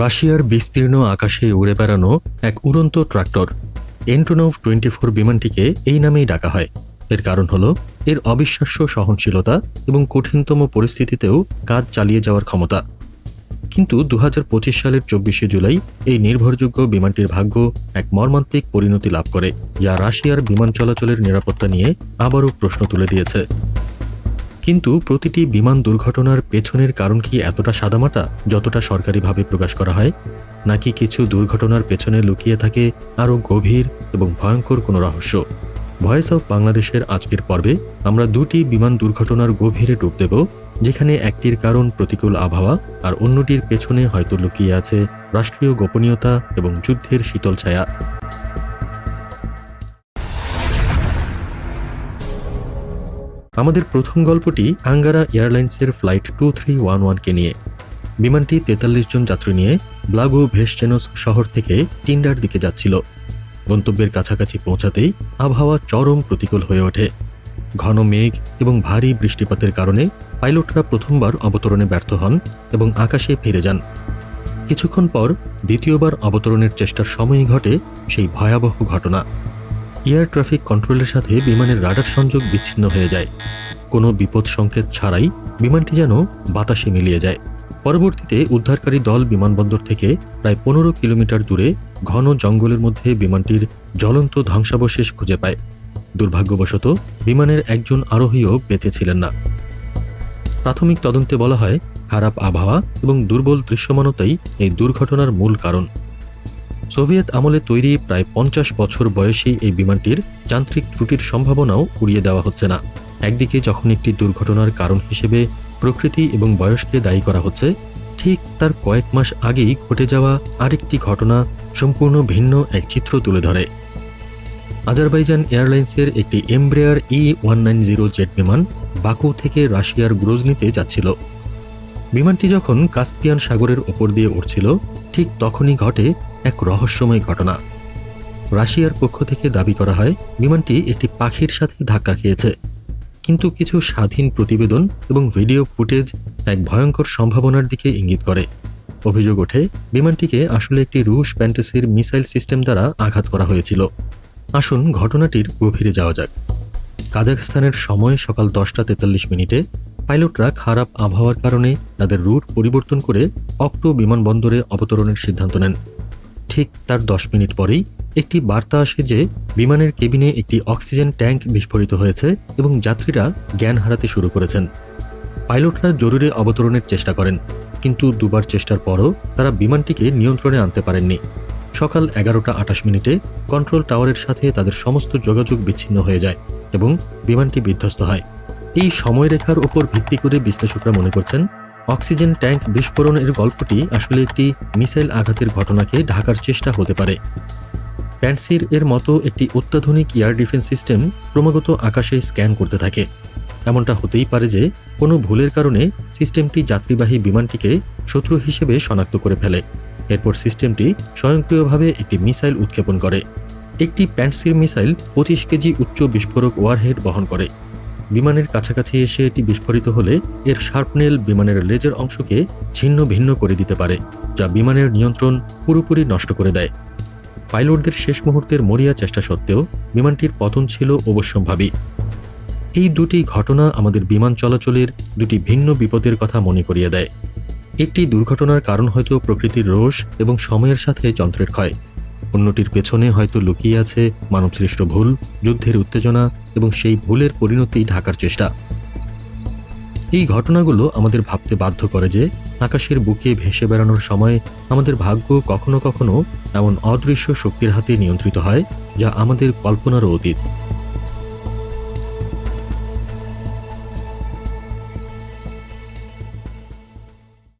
রাশিয়ার বিস্তীর্ণ আকাশে উড়ে বেড়ানো এক উড়ন্ত ট্রাক্টর এন্টোনভ টোয়েন্টি ফোর বিমানটিকে এই নামেই ডাকা হয়। এর কারণ হল, এর অবিশ্বাস্য সহনশীলতা এবং কঠিনতম পরিস্থিতিতেও কাজ চালিয়ে যাওয়ার ক্ষমতা। কিন্তু দু হাজার পঁচিশ সালের চব্বিশে জুলাই এই নির্ভরযোগ্য বিমানটির ভাগ্য এক মর্মান্তিক পরিণতি লাভ করে, যা রাশিয়ার বিমান চলাচলের নিরাপত্তা নিয়ে আবারও প্রশ্ন তুলে দিয়েছে। কিন্তু প্রতিটি বিমান দুর্ঘটনার পেছনের কারণ কি এতটা সাদামাটা, যতটা সরকারিভাবে প্রকাশ করা হয়? নাকি কিছু দুর্ঘটনার পেছনে লুকিয়ে থাকে আরও গভীর এবং ভয়ঙ্কর কোনো রহস্য? ভয়েস অফ বাংলাদেশের আজকের পর্বে আমরা দুটি বিমান দুর্ঘটনার গভীরে ডুব দেব, যেখানে একটির কারণ প্রতিকূল আবহাওয়া আর অন্যটির পেছনে হয়তো লুকিয়ে আছে রাষ্ট্রীয় গোপনীয়তা এবং যুদ্ধের শীতল ছায়া। আমাদের প্রথম গল্পটি আঙ্গারা এয়ারলাইন্সের ফ্লাইট টু থ্রি ওয়ান ওয়ানকে নিয়ে। বিমানটি তেতাল্লিশ জন যাত্রী নিয়ে ব্লাগো ভেসচেনোস শহর থেকে টিন্ডার দিকে যাচ্ছিল। গন্তব্যের কাছাকাছি পৌঁছাতেই আবহাওয়া চরম প্রতিকূল হয়ে ওঠে। ঘন মেঘ এবং ভারী বৃষ্টিপাতের কারণে পাইলটরা প্রথমবার অবতরণে ব্যর্থ হন এবং আকাশে ফিরে যান। কিছুক্ষণ পর দ্বিতীয়বার অবতরণের চেষ্টার সময়ই ঘটে সেই ভয়াবহ ঘটনা। এয়ার ট্রাফিক কন্ট্রোলের সাথে বিমানের রাডার সংযোগ বিচ্ছিন্ন হয়ে যায়। কোনো বিপদ সংকেত ছাড়াই বিমানটি যেন বাতাসে মিলিয়ে যায়। পরবর্তীতে উদ্ধারকারী দল বিমানবন্দর থেকে প্রায় পনেরো কিলোমিটার দূরে ঘন জঙ্গলের মধ্যে বিমানটির জ্বলন্ত ধ্বংসাবশেষ খুঁজে পায়। দুর্ভাগ্যবশত বিমানের একজন আরোহীও বেঁচে ছিলেন না। প্রাথমিক তদন্তে বলা হয়, খারাপ আবহাওয়া এবং দুর্বল দৃশ্যমানতাই এই দুর্ঘটনার মূল কারণ। সোভিয়েত আমলে তৈরি প্রায় পঞ্চাশ বছর বয়সী এই বিমানটির যান্ত্রিক ত্রুটির সম্ভাবনাও উড়িয়ে দেওয়া হচ্ছে না। একদিকে যখন একটি দুর্ঘটনার কারণ হিসেবে প্রকৃতি এবং বয়সকে দায়ী করা হচ্ছে, ঠিক তার কয়েক মাস আগেই ঘটে যাওয়া আরেকটি ঘটনা সম্পূর্ণ ভিন্ন এক চিত্র তুলে ধরে। আজারবাইজান এয়ারলাইন্সের একটি Embraer E one nine zero jet বিমান বাকু থেকে রাশিয়ার গ্রোজনিতে যাচ্ছিল। বিমানটি যখন কাস্পিয়ান সাগরের ওপর দিয়ে উঠছিল ঠিক তখনই ঘটে এক রহস্যময় ঘটনা। রাশিয়ার পক্ষ থেকে দাবি করা হয়, বিমানটি একটি পাখির সাথে ধাক্কা খেয়েছে। কিন্তু কিছু স্বাধীন প্রতিবেদন এবং ভিডিও ফুটেজ এক ভয়ঙ্কর সম্ভাবনার দিকে ইঙ্গিত করে। অভিযোগ ওঠে, বিমানটিকে আসলে একটি রুশ প্যান্টেসির মিসাইল সিস্টেম দ্বারা আঘাত করা হয়েছিল। আসুন ঘটনাটির গভীরে যাওয়া যাক। কাজাখস্তানের সময় সকাল দশটা তেতাল্লিশ মিনিটে পাইলটরা খারাপ আবহাওয়ার কারণে তাদের রুট পরিবর্তন করে অক্টো বিমানবন্দরে অবতরণের সিদ্ধান্ত নেন। ঠিক তার দশ মিনিট পরেই একটি বার্তা আসে যে বিমানের কেবিনে একটি অক্সিজেন ট্যাঙ্ক বিস্ফোরিত হয়েছে এবং যাত্রীরা জ্ঞান হারাতে শুরু করেছেন। পাইলটরা জরুরি অবতরণের চেষ্টা করেন, কিন্তু দুবার চেষ্টার পরও তারা বিমানটিকে নিয়ন্ত্রণে আনতে পারেননি। সকাল এগারোটা আটাশ মিনিটে কন্ট্রোল টাওয়ারের সাথে তাদের সমস্ত যোগাযোগ বিচ্ছিন্ন হয়ে যায় এবং বিমানটি বিধ্বস্ত হয়। এই সময়রেখার উপর ভিত্তি করে বিশ্লেষকরা মনে করছেন অক্সিজেন ট্যাঙ্ক বিস্ফোরণের গল্পটি আসলে একটি মিসাইল আঘাতের ঘটনাকে ঢাকার চেষ্টা হতে পারে। প্যান্সির এর মতো একটি অত্যাধুনিক এয়ার ডিফেন্স সিস্টেম ক্রমাগত আকাশে স্ক্যান করতে থাকে। এমনটা হতেই পারে যে, কোনো ভুলের কারণে সিস্টেমটি যাত্রীবাহী বিমানটিকে শত্রু হিসেবে শনাক্ত করে ফেলে। এরপর সিস্টেমটি স্বয়ংক্রিয়ভাবে একটি মিসাইল উৎক্ষেপণ করে। একটি প্যান্সির মিসাইল পঁচিশ কেজি উচ্চ বিস্ফোরক ওয়ারহেড বহন করে। বিমানের কাছাকাছি এসে এটি বিস্ফোরিত হলে এর শার্পনেল বিমানের লেজের অংশকে ছিন্ন ভিন্ন করে দিতে পারে, যা বিমানের নিয়ন্ত্রণ পুরোপুরি নষ্ট করে দেয়। পাইলটদের শেষ মুহূর্তের মরিয়া চেষ্টা সত্ত্বেও বিমানটির পতন ছিল অবশ্যম্ভাবী। এই দুটি ঘটনা আমাদের বিমান চলাচলের দুটি ভিন্ন বিপদের কথা মনে করিয়ে দেয়। একটি দুর্ঘটনার কারণ হয়তো প্রকৃতির রোষ এবং সময়ের সাথে যন্ত্রের ক্ষয়। অন্যটির পেছনে হয়তো লুকিয়ে আছে মানবসৃষ্ট ভুল, যুদ্ধের উত্তেজনা এবং সেই ভুলের পরিণতি ঢাকার চেষ্টা। এই ঘটনাগুলো আমাদের ভাবতে বাধ্য করে যে, আকাশের বুকে ভেসে বেড়ানোর সময় আমাদের ভাগ্য কখনো কখনো এমন অদৃশ্য শক্তির হাতে নিয়ন্ত্রিত হয়, যা আমাদের কল্পনারও অতীত।